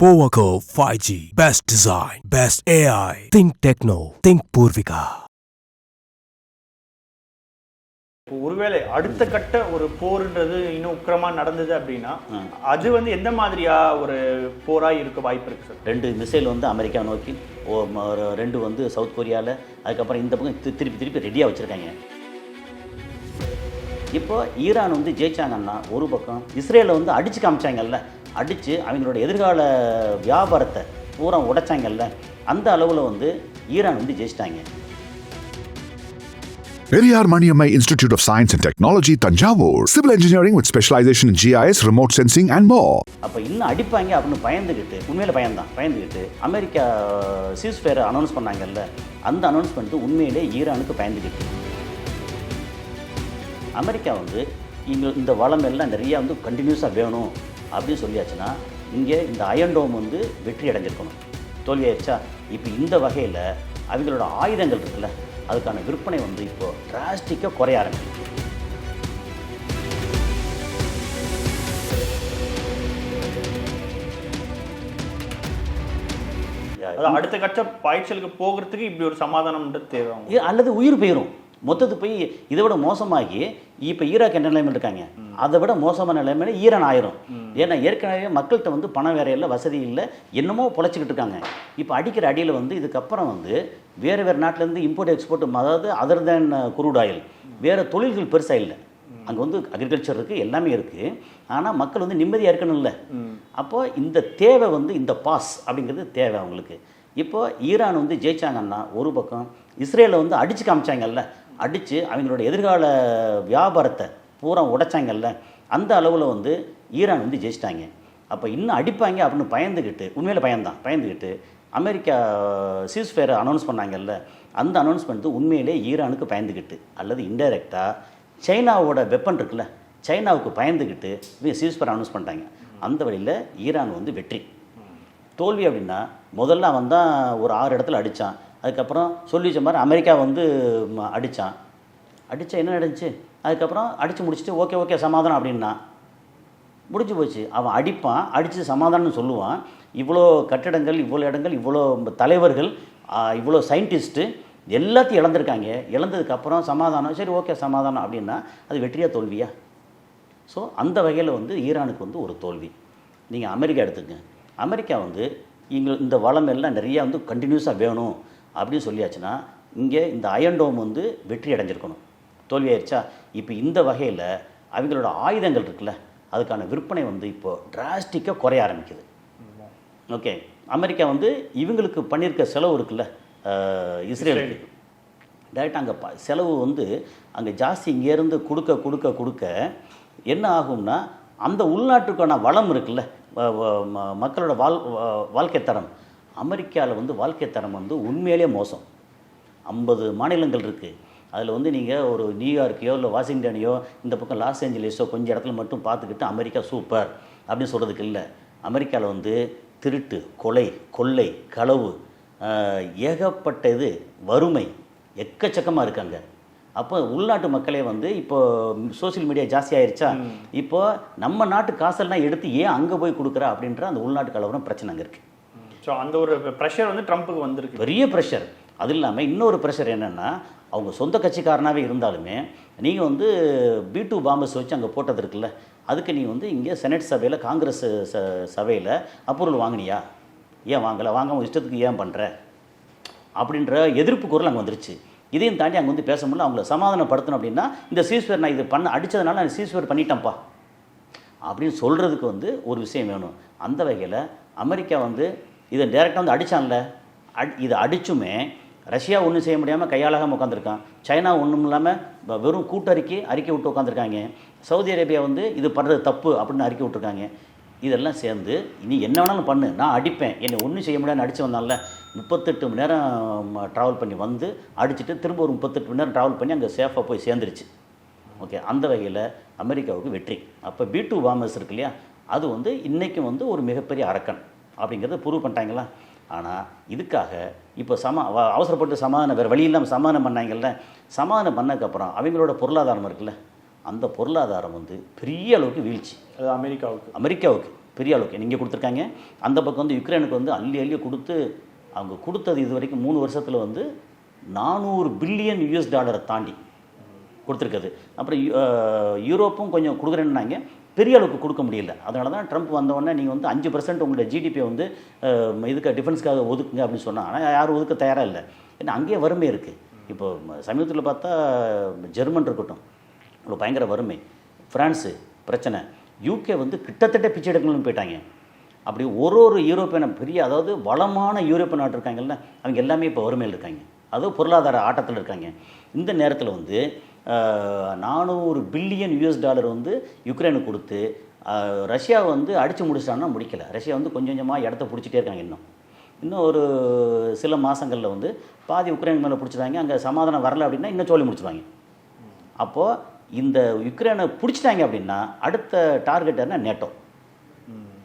Powaco 5G. Best design. Best AI. Think techno. Think Purvika. இப்போ ஒருவேளை அடுத்த கட்ட ஒரு போர்ன்றது இன்னும் உக்கிரமா நடந்தது அப்படின்னா அது வந்து எந்த மாதிரியா ஒரு போரா இருக்க வாய்ப்பு இருக்கு சார் ரெண்டு மிசைல் வந்து அமெரிக்கா நோக்கி ஓ ம- ஒரு ரெண்டு வந்து சவுத் கொரியாவில் அதுக்கப்புறம் இந்த பக்கம் திருப்பி திருப்பி ரெடியாக வச்சுருக்காங்க இப்போ ஈரான் வந்து ஜெயிச்சாங்கன்னா ஒரு பக்கம் இஸ்ரேலை வந்து அடித்து காமிச்சாங்கல்ல அடித்து அவங்களோட எதிர்கால வியாபாரத்தை பூரா உடைச்சாங்கல்ல அந்த அளவில் வந்து ஈரான் வந்து ஜெயிச்சிட்டாங்க Maniammai Institute of Science and Technology, Tanjavur. Civil engineering with specialization in GIS, remote sensing, and more. அப்போ இன்னும் அடிப்பாங்க அப்படின்னு பயந்துக்கிட்டு உண்மையில பயந்தான் பயந்துக்கிட்டு அமெரிக்கா சீஸ்ஃபேரை அனௌன்ஸ் பண்ணாங்கல்ல அந்த அனௌன்ஸ்மெண்ட் உண்மையிலே ஈரானுக்கு பயந்துக்கிட்டு அமெரிக்கா வந்து இங்கே இந்த வளம் எல்லாம் நிறையா வந்து கண்டினியூஸாக வேணும் அப்படின்னு சொல்லியாச்சுன்னா இங்கே இந்த அயன்டோம் வந்து வெற்றி அடைஞ்சிருக்கணும். தோல்வியாயிருச்சா இப்போ இந்த வகையில் அவங்களோட ஆயுதங்கள் இருக்குல்ல அதுக்கான விற்பனை வந்து இப்போது டிராஸ்டிக்காக குறைய அதாவது அடுத்த கட்ட பாய்ச்சலுக்கு போகிறதுக்கு இப்படி ஒரு சமாதானம்ன்றது தேவை அல்லது உயிர் போயிடும் மொத்தத்து போய் இதை விட மோசமாகி இப்போ ஈராக் என்ன நிலைமை இருக்காங்க. அதை விட மோசமான நிலைமையில ஈரான் ஆயிரும். ஏன்னா ஏற்கனவே மக்கள்கிட்ட வந்து பணம் வேற இல்லை வசதி இல்லை என்னமோ பொழைச்சிக்கிட்டு இருக்காங்க. இப்போ அடிக்கிற அடியில் வந்து இதுக்கப்புறம் வந்து வேறு வேறு நாட்டிலேருந்து இம்போர்ட் எக்ஸ்போர்ட் அதாவது அதர் தேன் குரூட் ஆயில் வேறு தொழில்கள் பெருசாக இல்லை. அங்கே வந்து அக்ரிகல்ச்சர் இருக்குது எல்லாமே இருக்குது ஆனால் மக்கள் வந்து நிம்மதியாக இருக்கணும்ல அப்போ இந்த தேவை வந்து இந்த பாஸ் அப்படிங்கிறது தேவை அவங்களுக்கு. இப்போ ஈரான் வந்து ஜெயிச்சாங்கன்னா ஒரு பக்கம் இஸ்ரேலை வந்து அடித்து காமிச்சாங்கல்ல அடித்து அவங்களோட எதிர்கால வியாபாரத்தை பூரா உடைச்சாங்கல்ல அந்த அளவில் வந்து ஈரான் வந்து ஜெயிச்சிட்டாங்க. அப்போ இன்னும் அடிப்பாங்க அப்படின்னு பயந்துக்கிட்டு உண்மையில் பயந்தான் பயந்துக்கிட்டு அமெரிக்கா சீஸ்ஃபேரை அனௌன்ஸ் பண்ணாங்கல்ல அந்த அனௌன்ஸ்மெண்ட் உண்மையிலே ஈரானுக்கு பயந்துக்கிட்டு அல்லது இன்டைரக்டாக சைனாவோட வெப்பன் இருக்குல்ல சைனாவுக்கு பயந்துக்கிட்டு இவங்க சீஸ்ஃபேர் அனௌன்ஸ் பண்ணிட்டாங்க. அந்த வழியில் ஈரான் வந்து வெற்றி. தோல்வி அப்படின்னா முதல்ல அவன் தான் ஒரு ஆறு இடத்துல அடித்தான் அதுக்கப்புறம் சொல்லி வச்ச மாதிரி அமெரிக்கா வந்து அடித்தான் அடித்தா என்ன நடந்துச்சு? அதுக்கப்புறம் அடித்து முடிச்சுட்டு ஓகே ஓகே சமாதானம் அப்படின்னா. முடிஞ்சு போச்சு. அவன் அடிப்பான். அடித்து சமாதானம்னு சொல்லுவான். இவ்வளோ கட்டிடங்கள் இவ்வளோ இடங்கள் இவ்வளோ தலைவர்கள் இவ்வளோ சயின்டிஸ்ட்டு எல்லாத்தையும் இழந்திருக்காங்க. இழந்ததுக்கப்புறம் சமாதானம். சரி ஓகே சமாதானம் அப்படின்னா அது வெற்றியாக தோல்வியா? ஸோ அந்த வகையில் வந்து ஈரானுக்கு வந்து ஒரு தோல்வி. நீங்கள் அமெரிக்கா எடுத்துக்கங்க. அமெரிக்கா வந்து இங்க இந்த வளம் எல்லாம் நிறையா வந்து கண்டினியூஸாக வேணும். அப்படின்னு சொல்லியாச்சுன்னா இங்கே இந்த அயன்டோம் வந்து வெற்றி அடைஞ்சிருக்கணும். தோல்வி ஆயிடுச்சா இப்போ இந்த வகையில் அவங்களோட ஆயுதங்கள் இருக்குல்ல அதுக்கான விற்பனை வந்து இப்போது டிராஸ்டிக்காக குறைய ஆரம்பிக்குது. ஓகே அமெரிக்கா வந்து இவங்களுக்கு பண்ணியிருக்க செலவு இருக்குல்ல இஸ்ரேலுக்கு. டேரெக்டாக அங்கே ப செலவு வந்து அங்கே ஜாஸ்தி இங்கேருந்து கொடுக்க கொடுக்க கொடுக்க என்ன ஆகும்னா அந்த உள்நாட்டுக்கான வளம் இருக்குல்ல மக்களோட வாழ் வ- வாழ்க்கை தரம். அமெரிக்காவில் வந்து வாழ்க்கை தரம் வந்து உண்மையிலேயே மோசம். ஐம்பது மாநிலங்கள் இருக்குது அதில் வந்து நீங்கள் ஒரு நியூயார்க்கையோ இல்லை வாஷிங்டனையோ இந்த பக்கம் லாஸ் ஏஞ்சலிஸோ கொஞ்சம் இடத்துல மட்டும் பார்த்துக்கிட்டு அமெரிக்கா சூப்பர் அப்படின்னு சொல்கிறதுக்கு இல்லை. அமெரிக்காவில் வந்து திருட்டு கொலை கொள்ளை களவு ஏகப்பட்ட இது வறுமை எக்கச்சக்கமாக இருக்காங்க. அப்போ உள்நாட்டு மக்களே வந்து இப்போ சோஷியல் மீடியா ஜாஸ்தி ஆயிருச்சா? இப்போ நம்ம நாட்டு காசெல்லாம் எடுத்து ஏன் அங்கே போய் கொடுக்குறா அப்படின்ற அந்த உள்நாட்டு கலவரம் பிரச்சனை அங்கே இருக்குது ஸோ அந்த ஒரு ப்ரெஷர் வந்து ட்ரம்ப்புக்கு வந்திருக்கு. பெரிய ப்ரெஷர் அது இல்லாமல் இன்னொரு ப்ரெஷர் என்னென்னா அவங்க சொந்த கட்சிக்காரனாகவே இருந்தாலுமே நீங்கள் வந்து பி டூ பாம்பஸ் வச்சு அங்கே போட்டது இருக்குல்ல அதுக்கு நீ வந்து இங்கே செனட் சபையில் காங்கிரஸ் ச சபையில் அப்ரூவல் வாங்கினியா? ஏன் வாங்கலை? வாங்காம இஷ்டத்துக்கு ஏன் பண்ணுற அப்படின்ற எதிர்ப்பு குரல் அங்கே வந்துருச்சு. இதையும் தாண்டி அங்கே வந்து பேச முடியல. அவங்கள சமாதானப்படுத்தணும் அப்படின்னா இந்த சீஸ்வர் நான் இது பண்ண அடித்ததுனால நான் சீஸ்வர் பண்ணிட்டேன்ப்பா. அப்படின்னு சொல்கிறதுக்கு வந்து ஒரு விஷயம் வேணும். அந்த வகையில் அமெரிக்கா வந்து இதை டேரெக்டாக வந்து அடித்தான்ல அடி இதை அடிச்சுமே ரஷ்யா ஒன்றும் செய்ய முடியாமல் கையாளாகாமல் உட்காந்துருக்கான் சைனா ஒன்றும் இல்லாமல் வெறும் கூட்டறிக்கை அறிக்கை விட்டு உட்காந்துருக்காங்க சவுதி அரேபியா வந்து இது பண்ணுறது தப்பு அப்படின்னு அறிக்கை விட்டுருக்காங்க. இதெல்லாம் சேர்ந்து இனி என்ன வேணாலும் பண்ணு. நான் அடிப்பேன். என்னை ஒன்றும் செய்ய முடியாதுன்னு அடித்து வந்தால முப்பத்தெட்டு மணி நேரம் ட்ராவல் பண்ணி வந்து அடிச்சுட்டு திரும்ப ஒரு முப்பத்தெட்டு மணி நேரம் ட்ராவல் பண்ணி அங்கே சேஃபாக போய் சேர்ந்துருச்சு. ஓகே அந்த வகையில் அமெரிக்காவுக்கு வெற்றி. அப்போ பி டூ வார்மர்ஸ் இருக்கு இல்லையா? அது வந்து இன்றைக்கும் வந்து ஒரு மிகப்பெரிய அரக்கன். அப்படிங்கிறத ப்ரூவ் பண்ணிட்டாங்களா? ஆனால் இதுக்காக இப்போ சம அவ- அவசரப்பட்டு சமாதானம் வேறு வழி இல்லாமல் சமாதானம் பண்ணாங்கல்ல? சமாதானம் பண்ணதுக்கப்புறம் அவங்களோட பொருளாதாரம் இருக்குல்ல? அந்த பொருளாதாரம் வந்து பெரிய அளவுக்கு வீழ்ச்சி. அது அமெரிக்காவுக்கு. அமெரிக்காவுக்கு பெரிய அளவுக்கு. இங்கே கொடுத்துருக்காங்க. அந்த பக்கம் வந்து யுக்ரைனுக்கு வந்து அள்ளி அள்ளி கொடுத்து அவங்க கொடுத்தது இது வரைக்கும் மூணு வருஷத்தில் வந்து நானூறு பில்லியன் யூஎஸ் டாலரை தாண்டி கொடுத்துருக்குது அப்புறம் யூ- யூரோப்பும் கொஞ்சம் கொடுக்குறேன்னாங்க. பெரிய அளவுக்கு கொடுக்க முடியல. அதனால தான் ட்ரம்ப் வந்தவொடனே நீங்கள் வந்து அஞ்சு பர்சன்ட் உங்களுடைய ஜிடிபியை வந்து இதுக்கு டிஃபென்ஸ்க்காக ஒதுக்குங்க அப்படின்னு சொன்னாங்க ஆனால் யாரும் ஒதுக்க தயாராக இல்லை. ஏன்னா அங்கேயே வறுமை இருக்குது இப்போ சமீபத்தில் பார்த்தா ஜெர்மன் இருக்கட்டும் அவ்வளோ பயங்கர வறுமை. ஃப்ரான்ஸு பிரச்சனை. யூகே வந்து கிட்டத்தட்ட பிச்சை எடுக்கணும்னு போயிட்டாங்க. அப்படி ஒரு ஒரு யூரோப்பியன பெரிய அதாவது வளமான யூரோப்பிய நாட்டு இருக்காங்கல்ல அவங்க எல்லாமே இப்போ வறுமையில் இருக்காங்க. அதுவும் பொருளாதார ஆட்டத்தில் இருக்காங்க. இந்த நேரத்தில் வந்து நானூறு பில்லியன் யூஎஸ் டாலர் வந்து யுக்ரைனுக்கு கொடுத்து ரஷ்யா வந்து அடித்து முடிச்சிட்டாங்கன்னா முடிக்கல. ரஷ்யா வந்து கொஞ்சம் கொஞ்சமாக இடத்த பிடிச்சிட்டே இருக்காங்க இன்னும். இன்னும் ஒரு சில மாதங்களில் வந்து பாதி உக்ரைன் மேலே பிடிச்சிட்டாங்க அங்கே சமாதானம் வரல அப்படின்னா இன்னும் சோழி முடிச்சிடுவாங்க அப்போது இந்த யுக்ரைனை பிடிச்சிட்டாங்க அப்படின்னா அடுத்த டார்கெட் என்ன? நேட்டோ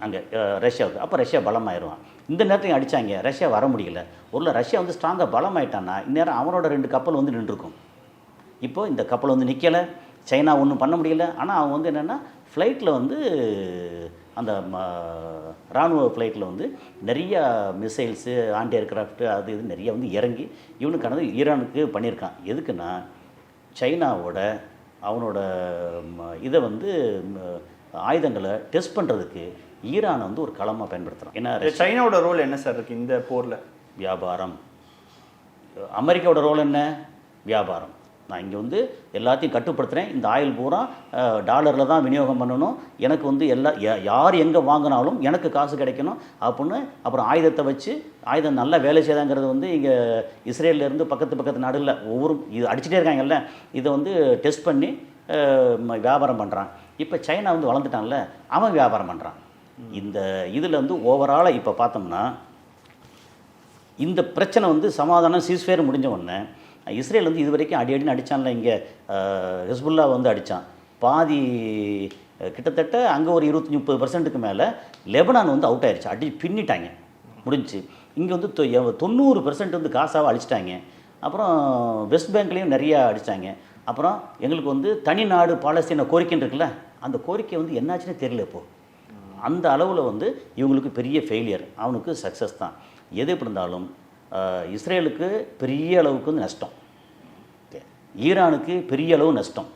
அங்கே ரஷ்யாவுக்கு. அப்போ ரஷ்யா பலமாயிருவான். இந்த நேரத்தையும் அடித்தாங்க ரஷ்யா வர முடியல. ஒரு ரஷ்யா வந்து ஸ்ட்ராங்காக பலமாயிட்டான்னா இந்நேரம் அவனோட ரெண்டு கப்பல் வந்து நின்றுருக்கும். இப்போ இந்த கப்பல் வந்து நிற்கலை சைனா ஒன்றும் பண்ண முடியல. ஆனால் அவன் வந்து என்னென்னா ஃப்ளைட்டில் வந்து அந்த ம- ராணுவ ஃப்ளைட்டில் வந்து நிறைய மிசைல்ஸு ஆன்டி ஏர்கிராஃப்ட் அது இது நிறைய வந்து இறங்கி இவனுக்கானது ஈரானுக்கு பண்ணியிருக்கான். எதுக்குன்னா சைனாவோட அவனோட இதை வந்து ஆயுதங்களை டெஸ்ட் பண்ணுறதுக்கு ஈரானை வந்து ஒரு களமாக பயன்படுத்துகிறான் ஏன்னா சைனாவோட ரோல் என்ன சார் இருக்கு இந்த போர்ல? வியாபாரம். அமெரிக்காவோட ரோல் என்ன? வியாபாரம். நான் இங்கே வந்து எல்லாத்தையும் கட்டுப்படுத்துகிறேன் இந்த ஆயில் பூரா டாலரில் தான் விநியோகம் பண்ணணும். எனக்கு வந்து எல்லா யா- யார் எங்கே வாங்கினாலும் எனக்கு காசு கிடைக்கணும். அப்படின்னு அப்புறம் ஆயுதத்தை வச்சு ஆயுதம் நல்லா வேலை செய்தாங்கிறது வந்து இங்கே இஸ்ரேல்லேருந்து பக்கத்து பக்கத்து நாடுகளில் ஒவ்வொரு இது அடிச்சுட்டே இருக்காங்கல்ல இதை வந்து டெஸ்ட் பண்ணி வியாபாரம் பண்ணுறான் இப்போ சைனா வந்து வளர்ந்துட்டான்ல அவன் வியாபாரம் பண்ணுறான் இந்த இதில் வந்து ஓவராலாக இப்போ பார்த்தோம்னா இந்த பிரச்சனை வந்து சமாதானம் சீஸ்ஃபேர் முடிஞ்ச உடனே இஸ்ரேல் வந்து இது வரைக்கும் அடி அடின்னு அடித்தான்ல இங்கே ஹிஸ்புல்லா வந்து அடித்தான் பாதி கிட்டத்தட்ட அங்கே ஒரு இருபத்தஞ்சி முப்பது பர்சன்ட்டுக்கு மேலே லெபனான் வந்து அவுட் ஆயிடுச்சு அடி பின்னிட்டாங்க. முடிஞ்சுச்சு. இங்கே வந்து தொ- தொண்ணூறு பர்சன்ட் வந்து காசாவை அழிச்சிட்டாங்க. அப்புறம் வெஸ்ட் பேங்க்லேயும் நிறையா அடித்தாங்க அப்புறம் எங்களுக்கு வந்து தனி நாடு பாலஸ்தீன கோரிக்கைன்னு இருக்குல்ல அந்த கோரிக்கை வந்து என்னாச்சுன்னு தெரியல இப்போது அந்த அளவில் வந்து இவங்களுக்கு பெரிய ஃபெயிலியர் அவனுக்கு சக்ஸஸ் தான். எது எப்படி இருந்தாலும் இஸ்ரேலுக்கு பெரிய அளவுக்கு வந்து நஷ்டம். ஈரானுக்கு பெரிய அளவு நஷ்டம்.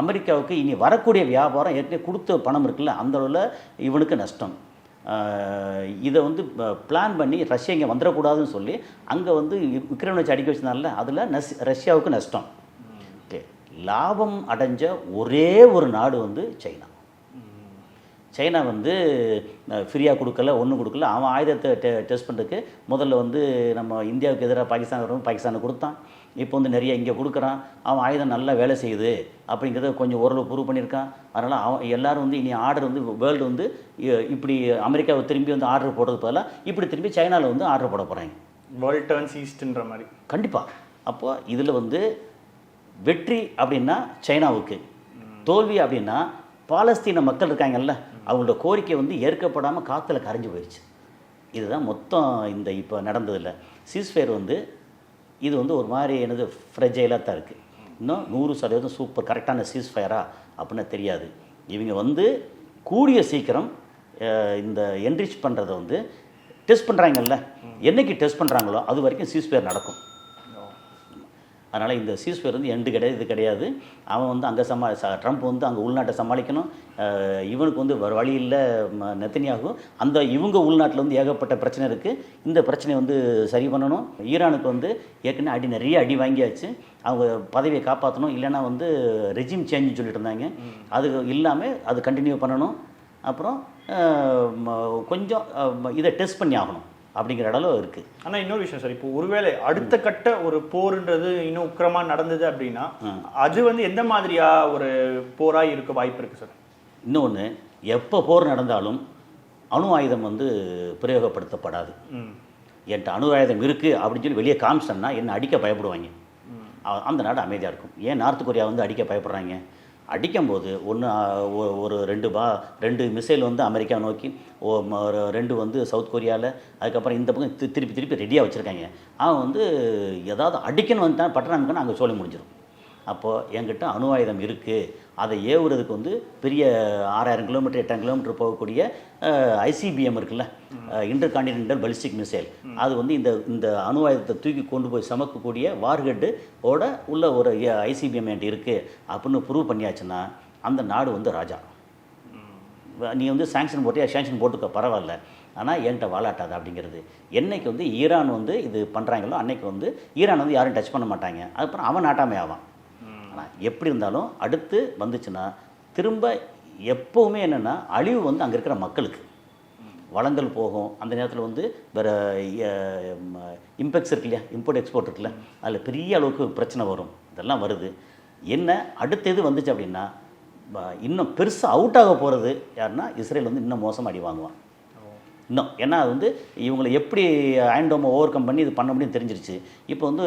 அமெரிக்காவுக்கு இனி வரக்கூடிய வியாபாரம் ஏற்கனவே கொடுத்த பணம் இருக்குல்ல அந்த அளவில் இவனுக்கு நஷ்டம். இதை வந்து பிளான் பண்ணி ரஷ்யா இங்கே வந்துடக்கூடாதுன்னு சொல்லி அங்கே வந்து உக்ரைன் வச்சு அடிக்க வச்சிருந்தால அதில் நஸ் ரஷ்யாவுக்கு நஷ்டம். ஓகே. லாபம் அடைஞ்ச ஒரே ஒரு நாடு வந்து சைனா. சைனா வந்து ஃப்ரீயாக கொடுக்கல ஒன்றும் கொடுக்கல. அவன் ஆயுதத்தை டெ டெஸ்ட் பண்ணுறதுக்கு முதல்ல வந்து நம்ம இந்தியாவுக்கு எதிராக பாகிஸ்தான் வரும் பாகிஸ்தானுக்கு கொடுத்தான். இப்போ வந்து நிறைய இங்கே கொடுக்குறான். அவன் ஆயுதம் நல்லா வேலை செய்யுது அப்படிங்கிறத கொஞ்சம் ஓரளவு ப்ரூவ் பண்ணியிருக்கான். அதனால் அவன் எல்லாரும் வந்து இனி ஆர்டர் வந்து வேர்ல்டு வந்து இப்படி அமெரிக்காவை திரும்பி வந்து ஆர்டர் போடுறது பதிலாக இப்படி திரும்பி சைனாவில் வந்து ஆர்டர் போட போகிறாங்க வேர்ல்ட் டர்ன்ஸ் ஈஸ்ட்ன்ற மாதிரி. கண்டிப்பாக அப்போ இதில் வந்து வெற்றி அப்படின்னா சைனாவுக்கு. தோல்வி அப்படின்னா பாலஸ்தீன மக்கள் இருக்காங்கல்ல அவங்களோட கோரிக்கை வந்து ஏற்கப்படாமல் காற்றுல கரைஞ்சு போயிடுச்சு இதுதான் மொத்தம் இந்த இப்போ நடந்ததில்ல சீஸ்ஃபேர் வந்து இது வந்து ஒரு மாதிரி எனது ஃப்ரெஜைலாக தான் இருக்குது இன்னும் நூறு சதவீதம் சூப்பர் கரெக்டான சீஸ்ஃபயரா அப்படின்னு தெரியாது. இவங்க வந்து கூடிய சீக்கிரம் இந்த என்ரிச் பண்ணுறதை வந்து டெஸ்ட் பண்ணுறாங்கல்ல என்னைக்கு டெஸ்ட் பண்ணுறாங்களோ அது வரைக்கும் சீஸ்ஃபயர் நடக்கும். அதனால் இந்த சீஸ்பேர் வந்து எண்டு கிடையாது இது கிடையாது. அவன் வந்து அங்கே சமா ட்ரம்ப் வந்து அங்கே உள்நாட்டை சமாளிக்கணும். இவனுக்கு வந்து வேறு வழி இல்லை நெத்தனியாகும் அந்த இவங்க உள்நாட்டில் வந்து ஏகப்பட்ட பிரச்சனை இருக்குது இந்த பிரச்சனையை வந்து சரி பண்ணணும். ஈரானுக்கு வந்து ஏற்கனவே அடி நிறைய அடி வாங்கியாச்சு. அவங்க பதவியை காப்பாற்றணும் இல்லைன்னா வந்து ரெஜிம் சேஞ்சுன்னு சொல்லிட்டு இருந்தாங்க. அது இல்லாமல் அது கண்டினியூ பண்ணணும். அப்புறம் கொஞ்சம் இதை டெஸ்ட் பண்ணி ஆகணும். அப்படிங்கிற அளவு இருக்குது ஆனா இன்னொரு விஷயம் சார் இப்போ ஒருவேளை அடுத்த கட்ட ஒரு போர்ன்றது இன்னும் உக்கிரமா நடந்தது அப்படின்னா அது வந்து எந்த மாதிரியா ஒரு போரா இருக்க வாய்ப்பு இருக்கு சார்? இன்னொன்று எப்போ போர் நடந்தாலும் அணு ஆயுதம் வந்து பிரயோகப்படுத்தப்படாது. என்கிட்ட அணு ஆயுதம் இருக்குது அப்படின்னு சொல்லி வெளியே காமிச்சேன்னா என்னை அடிக்க பயப்படுவாங்க. அந்த நாடு அமைதியாக இருக்கும். ஏன் நார்த் கொரியா வந்து அடிக்க பயப்படுறாங்க? அடிக்கும்போது ஒன்று ஒரு ரெண்டு பா ரெண்டு மிசைல் வந்து அமெரிக்கா நோக்கி ஓ ஒரு ரெண்டு வந்து சவுத் கொரியாவில் அதுக்கப்புறம் இந்த பக்கம் திருப்பி திருப்பி ரெடியாக வச்சுருக்காங்க. அவன் வந்து ஏதாவது அடிக்கணும் வந்துட்டான் பட்டணம்னு அங்கே சொல்லி முடிஞ்சிடும் அப்போது என்கிட்ட அணு ஆயுதம் இருக்குது அதை ஏவுறதுக்கு வந்து பெரிய ஆறாயிரம் கிலோமீட்டர் எட்டாயிரம் கிலோமீட்டர் போகக்கூடிய ஐசிபிஎம் இருக்குல்ல? இன்டர் கான்டினென்டல் பலிஸ்டிக் மிசைல் அது வந்து இந்த இந்த அணு ஆயுதத்தை தூக்கி கொண்டு போய் சமக்கக்கூடிய வார்ஹெட்டு ஓட உள்ள ஒரு ஐசிபிஎம் என்கிட்ட இருக்குது அப்படின்னு ப்ரூவ் பண்ணியாச்சுன்னா அந்த நாடு வந்து ராஜா. நீ வந்து சாங்ஷன் போட்டியா? சாங்ஷன் போட்டுக்க பரவாயில்ல. ஆனால் என்கிட்ட வாழாட்டாது அப்படிங்கிறது. என்னைக்கு வந்து ஈரான் வந்து இது பண்ணுறாங்களோ அன்னைக்கு வந்து ஈரான் வந்து யாரும் டச் பண்ண மாட்டாங்க. அதுக்கப்புறம் அவன் நாட்டாமே ஆவான். ஆனால் எப்படி இருந்தாலும் அடுத்து வந்துச்சுன்னா திரும்ப எப்போவுமே என்னென்னா அழிவு வந்து அங்கே இருக்கிற மக்களுக்கு. வளங்கள் போகும். அந்த நேரத்தில் வந்து வேறு இம்பெக்ட்ஸ் இருக்கு இல்லையா? இம்போர்ட் எக்ஸ்போர்ட் இருக்குல்ல? அதில் பெரிய அளவுக்கு பிரச்சனை வரும். இதெல்லாம் வருது. என்ன? அடுத்த இது வந்துச்சு அப்படின்னா இன்னும் பெருசாக அவுட் ஆக போகிறது யாருன்னா இஸ்ரேல் வந்து இன்னும் மோசமாக அடி வாங்குவான். இன்னும் ஏன்னா அது வந்து இவங்களை எப்படி ஆண்டோமை ஓவர் கம் பண்ணி இது பண்ண முடியும்னு தெரிஞ்சிருச்சு. இப்போ வந்து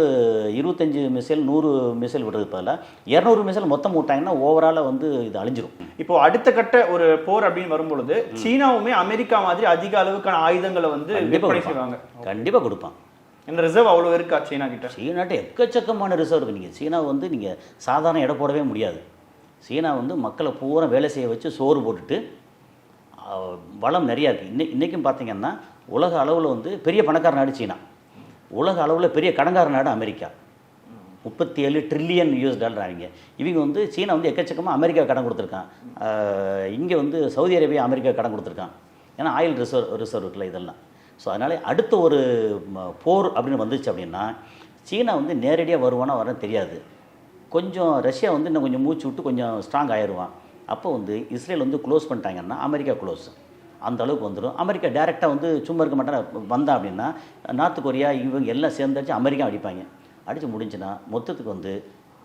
இருபத்தஞ்சு மிசைல் நூறு மிசைல் விடுறது பதிலாக இரநூறு மிசைல் மொத்தம் விட்டாங்கன்னா ஓவராலாக வந்து இது அழிஞ்சிரும். இப்போ அடுத்த கட்ட ஒரு போர் அப்படின்னு வரும்பொழுது சீனாவுமே அமெரிக்கா மாதிரி அதிக அளவுக்கான ஆயுதங்களை வந்து கண்டிப்பாக விற்பனை செய்வாங்க. கண்டிப்பாக கொடுப்பான் இந்த ரிசர்வ் அவ்வளவு இருக்கா சீனா கிட்ட? சீனாட்ட எக்கச்சக்கமான ரிசர்வ் இருக்குது நீங்கள் சீனா வந்து நீங்கள் சாதாரண எடை போடவே முடியாது. சீனா வந்து மக்களை பூரா வேலை செய்ய வச்சு சோறு போட்டுட்டு வளம் நிறையா இருக்குது இன்னை இன்றைக்கும் பார்த்தீங்கன்னா உலக அளவில் வந்து பெரிய பணக்கார நாடு சீனா. உலக அளவில் பெரிய கடங்கார நாடு அமெரிக்கா. முப்பத்தி ஏழு ட்ரில்லியன் யூஎஸ் டாலர் அவங்க இவங்க வந்து சீனா வந்து எக்கச்சக்கமாக அமெரிக்கா கடன் கொடுத்துருக்கான். இங்கே வந்து சவுதி அரேபியா அமெரிக்கா கடன் கொடுத்துருக்கான். ஏன்னா ஆயில் ரிசர்வ் ரிசர்வ் இருக்குல்ல இதெல்லாம். ஸோ அதனால் அடுத்த ஒரு போர் அப்படின்னு வந்துச்சு அப்படின்னா சீனா வந்து நேரடியாக வருவானா வரன்னு தெரியாது. கொஞ்சம் ரஷ்யா வந்து இன்னும் கொஞ்சம் மூச்சு விட்டு கொஞ்சம் ஸ்ட்ராங் ஆயிடுவான் அப்போ வந்து இஸ்ரேல் வந்து க்ளோஸ் பண்ணிட்டாங்கன்னா அமெரிக்கா க்ளோஸ் அந்த அளவுக்கு வந்துடும் அமெரிக்கா டேரெக்டாக வந்து சும்மா இருக்க மாட்டேன் வந்தா அப்படின்னா நார்த் கொரியா இவங்க எல்லாம் சேர்ந்தாச்சு அமெரிக்கா அடிப்பாங்க. அடித்து முடிஞ்சுன்னா மொத்தத்துக்கு வந்து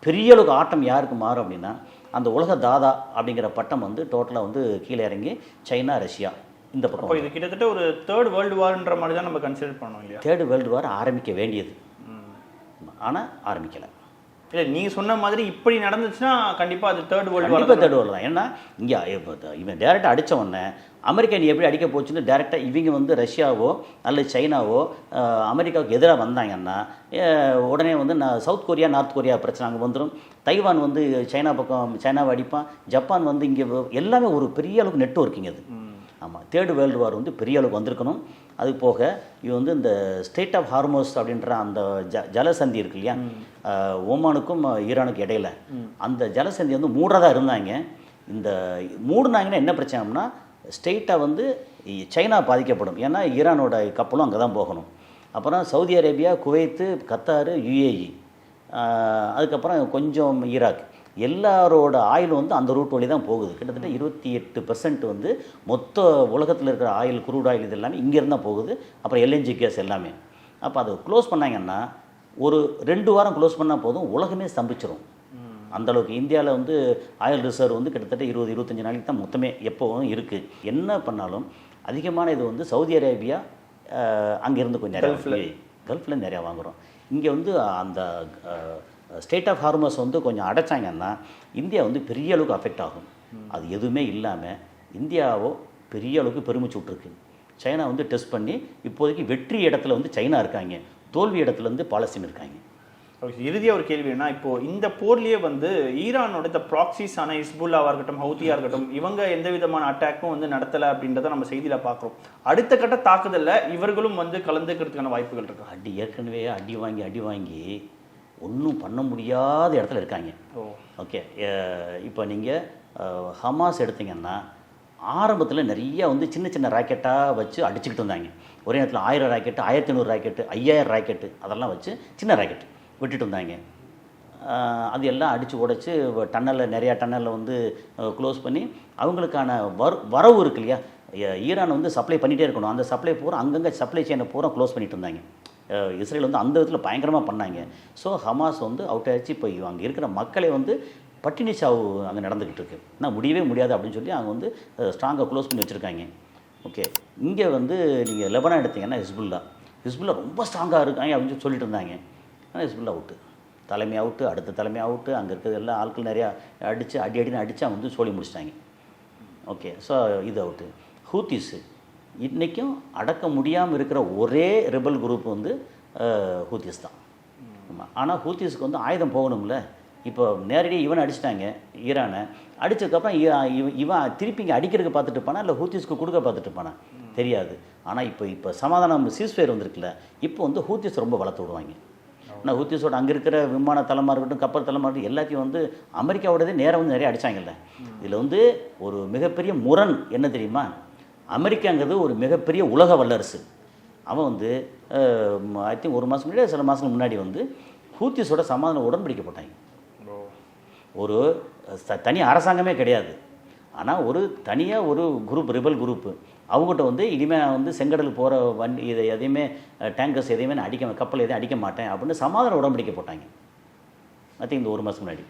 பெரிய அளவுக்கு ஆட்டம் யாருக்கு மாறும் அப்படின்னா அந்த உலக தாதா அப்படிங்கிற பட்டம் வந்து டோட்டலாக வந்து கீழே இறங்கி சைனா ரஷ்யா இந்த பக்கம் இது கிட்டத்தட்ட ஒரு தேர்ட் வேர்ல்டு வார்ன்ற மாதிரி தான் நம்ம கன்சிடர் பண்ணோம் இல்லையா? தேர்டு வேர்ல்டு வார் ஆரம்பிக்க வேண்டியது. ஆனால் ஆரம்பிக்கலை. இல்ல நீங்க சொன்ன மாதிரி இப்படி நடந்துச்சுன்னா கண்டிப்பா அது தேர்ட் வேர்ல்டு கண்டிப்பாக வார் தேர்ட் வேர்ல்டு தான். ஏன்னா இங்கே இவன் டேரெக்டாக அடிச்ச உடனே அமெரிக்கா நீ எப்படி அடிக்க போச்சுன்னு டேரெக்டாக இவங்க வந்து ரஷ்யாவோ அல்லது சைனாவோ அமெரிக்காவுக்கு எதிராக வந்தாங்கன்னா உடனே வந்து நான் சவுத் கொரியா நார்த் கொரியா பிரச்சனை அங்கே வந்துடும் தைவான் வந்து சைனா பக்கம் சைனாவை அடிப்பான். ஜப்பான் வந்து இங்கே எல்லாமே ஒரு பெரிய அளவுக்கு நெட்ஒர்க்கிங் அது. ஆமாம் தேர்டு வேர்ல்டு வார் வந்து பெரிய அளவுக்கு வந்திருக்கணும். அது போக இது வந்து இந்த ஸ்டேட் ஆஃப் ஹார்மோஸ் அப்படின்ற அந்த ஜ ஜலசந்தி இருக்கு இல்லையா? ஓமானுக்கும் ஈரானுக்கும் இடையில. அந்த ஜலசந்தி வந்து மூடுறதா இருந்தாங்க. இந்த மூடுனாங்கன்னா என்ன பிரச்சனைனா ஸ்டேட்டாக வந்து சைனா பாதிக்கப்படும். ஏன்னா ஈரானோட கப்பலும் அங்கே தான் போகணும். அப்புறம் Saudi Arabia Kuwait Qatar UAE. அதுக்கப்புறம் கொஞ்சம் ஈராக். எல்லாரோட ஆயில் வந்து அந்த ரூட் வழி தான் போகுது. கிட்டத்தட்ட இருபத்தி எட்டு வந்து மொத்த உலகத்தில் இருக்கிற ஆயில் குரூட் ஆயில் இது எல்லாமே இங்கேருந்து தான் போகுது. அப்புறம் எல்என்ஜி கேஸ் எல்லாமே. அப்போ அதை க்ளோஸ் பண்ணாங்கன்னா ஒரு ரெண்டு வாரம் க்ளோஸ் பண்ணால் போதும் உலகமே ஸ்தம்பிச்சிரும். அந்த அளவுக்கு இந்தியாவில் வந்து ஆயில் ரிசர்வ் வந்து கிட்டத்தட்ட இருபது இருபத்தஞ்சு நாளைக்கு தான் மொத்தமே எப்போவும் இருக்குது என்ன பண்ணாலும் அதிகமான இது வந்து சவுதி அரேபியா அங்கேருந்து கொஞ்சம் நிறைய கல்ஃபில் நிறையா வாங்குகிறோம் இங்கே வந்து அந்த ஸ்டேட் ஆஃப் ஹார்மஸ் வந்து கொஞ்சம் அடைச்சாங்கன்னா இந்தியா வந்து பெரிய அளவுக்கு அஃபெக்ட் ஆகும். அது எதுவுமே இல்லாமல் இந்தியாவோ பெரிய அளவுக்கு பெருமிச்சு விட்ருக்கு சைனா வந்து டெஸ்ட் பண்ணி இப்போதைக்கு வெற்றி இடத்துல வந்து சைனா இருக்காங்க. தோல்வி இடத்துல வந்து பாலஸ்தீன் இருக்காங்க. ஓகே இறுதியா ஒரு கேள்வி என்ன? இப்போ இந்த போர்லயே வந்து ஈரானோட இந்த ப்ராக்சிஸ் ஆன இஸ்புல்லாவா இருக்கட்டும் ஹவுத்தியா இருக்கட்டும் இவங்க எந்த விதமான அட்டாக்கும் வந்து நடத்தல அப்படின்றத நம்ம செய்தியில பார்க்குறோம். அடுத்த கட்ட தாக்குதல்ல இவர்களும் வந்து கலந்துக்கிறதுக்கான வாய்ப்புகள் இருக்கா. அடி ஏற்கனவே அடி வாங்கி அடி வாங்கி ஒன்றும் பண்ண முடியாத இடத்துல இருக்காங்க. ஓ. ஓகே இப்போ நீங்கள் ஹமாஸ் எடுத்தீங்கன்னா ஆரம்பத்தில் நிறையா வந்து சின்ன சின்ன ராக்கெட்டாக வச்சு அடிச்சுக்கிட்டு இருந்தாங்க ஒரே நேரத்தில் ஆயிரம் ராக்கெட்டு ஆயிரத்தி ஐநூறு ராக்கெட்டு ஐயாயிரம் ராக்கெட்டு அதெல்லாம் வச்சு சின்ன ராக்கெட் விட்டுட்டு இருந்தாங்க அது எல்லாம் அடித்து உடைச்சி டன்னலில் நிறையா டன்னலில் வந்து க்ளோஸ் பண்ணி அவங்களுக்கான வர வரவு இருக்கு இல்லையா? ஈரான் வந்து சப்ளை பண்ணிகிட்டே இருக்கணும். அந்த சப்ளை பூரா அங்கங்கே சப்ளை செயினை பூரா க்ளோஸ் பண்ணிட்டு இருந்தாங்க. இஸ்ரேல் வந்து அந்த விதத்தில் பயங்கரமாக பண்ணாங்க. ஸோ ஹமாஸ் வந்து அவுட் ஆகிடுச்சு இப்போ அங்கே இருக்கிற மக்களை வந்து பட்டினி சாவு அங்கே நடந்துக்கிட்டு இருக்கு ஆனால் முடியவே முடியாது அப்படின்னு சொல்லி அவங்க வந்து ஸ்ட்ராங்காக க்ளோஸ் பண்ணி வச்சுருக்காங்க. ஓகே இங்கே வந்து நீங்கள் லெபனாக எடுத்தீங்கன்னா ஹிஸ்புல்லா. ஹிஸ்புல்லா ரொம்ப ஸ்ட்ராங்காக இருக்காங்க அப்படின்னு சொல்லி சொல்லிட்டு இருந்தாங்க. ஆனால் ஹிஸ்புல்லா அவுட்டு தலைமை அவுட்டு அடுத்த தலைமை அவுட்டு அங்கே இருக்கிறது எல்லாம் ஆட்கள் நிறையா அடித்து அடி அடின்னு அடித்து அவங்க வந்து சொல்லி முடிச்சிட்டாங்க. ஓகே ஸோ இது அவுட்டு ஹூத்திஸு. இன்றைக்கும் அடக்க முடியாமல் இருக்கிற ஒரே ரெபல் குரூப் வந்து ஹூத்திஸ் தான். ஆமாம் ஆனால் ஹூத்திஸுக்கு வந்து ஆயுதம் போகணும்ல. இப்போ நேரடியாக இவனை அடிச்சிட்டாங்க ஈரானை. அடிச்சதுக்கப்புறம் இ- இவன் திருப்பி இங்கே அடிக்கிறதுக்கு பார்த்துட்டு இருப்பானா இல்லை ஹூத்திஸ்க்கு கொடுக்க பார்த்துட்டு இருப்பானா தெரியாது. ஆனால் இப்போ இப்போ சமாதானம் சீஸ்ஃபயர் வந்திருக்குல்ல இப்போ வந்து ஹூத்திஸ் ரொம்ப வளர்த்து விடுவாங்க. ஆனால் ஹூத்திஸோட அங்கே இருக்கிற விமான தளமாக இருக்கட்டும் கப்பல் தளமாக இருக்கட்டும் எல்லாத்தையும் வந்து அமெரிக்காவோடதே நேரம் வந்து நிறைய அடிச்சாங்கல்ல. இதில் வந்து ஒரு மிகப்பெரிய முரண் என்ன தெரியுமா? அமெரிக்காங்கிறது ஒரு மிகப்பெரிய உலக வல்லரசு. அவன் வந்து ஐ திங்க் ஒரு மாதம் முன்னாடி சில மாதங்களுக்கு முன்னாடி வந்து ஹூத்திஸோட சமாதான உடன்படிக்கை போட்டாங்க. ஒரு தனி அரசாங்கமே கிடையாது. ஆனால் ஒரு தனியாக ஒரு குரூப் ரிபல் குரூப்பு அவங்ககிட்ட வந்து இனிமேல் வந்து செங்கடல் போகிற வண்டி இதை எதையுமே டேங்கர்ஸ் எதையுமே நான் அடிக்க கப்பல் எதையும் அடிக்க மாட்டேன் அப்படின்னு சமாதான உடன்படிக்கை போட்டாங்க. ஐ திங்க் இந்த ஒரு மாதம் முன்னாடி.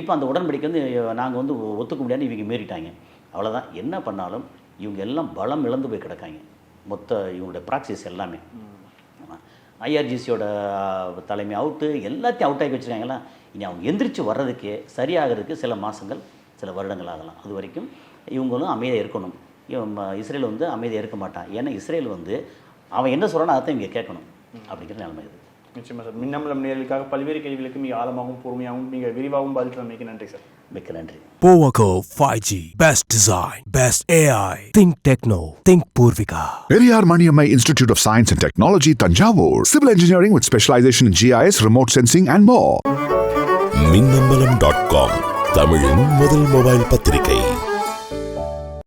இப்போ அந்த உடன்படிக்கை வந்து நாங்கள் வந்து ஒத்துக்க முடியாது இவங்க மீறிட்டாங்க. அவ்வளோதான் என்ன பண்ணாலும் இவங்க எல்லாம் பலம் இழந்து போய் கிடக்காங்க. மொத்த இவங்களுடைய ப்ராக்சிஸ் எல்லாமே. ஐஆர்ஜிசியோட தலைமை அவுட்டு எல்லாத்தையும் அவுட் ஆகி வச்சுருக்காங்களா இனி அவங்க எந்திரிச்சு வர்றதுக்கே சரியாகிறதுக்கு சில மாதங்கள் சில வருடங்கள் ஆகலாம். அது வரைக்கும் இவங்களும் அமைதியாக இருக்கணும். இஸ்ரேல் வந்து அமைதியாக இருக்க மாட்டான். ஏன்னா இஸ்ரேல் வந்து அவன் என்ன சொல்கிறானோ அதை இவங்க கேட்கணும் அப்படிங்கிற நிலைமை இது நிச்சயமாக சார். மின்னம்பலம் நேர்களுக்காக பல்வேறு கேள்விகளுக்கு மிக ஆழமாகவும் பொறுமையாகவும் மிக விரிவாகவும் பதில் நன்றி சார். மிக்க நன்றி Powaco 5G. Best design. Best AI. Think techno. Think Purvika. Periyar Maniammai Institute of Science and Technology, Tanjavur. Civil engineering with specialization in GIS, remote sensing, and more. Minnambalam dot com தமிழின் முதல் mobile பத்திரிகை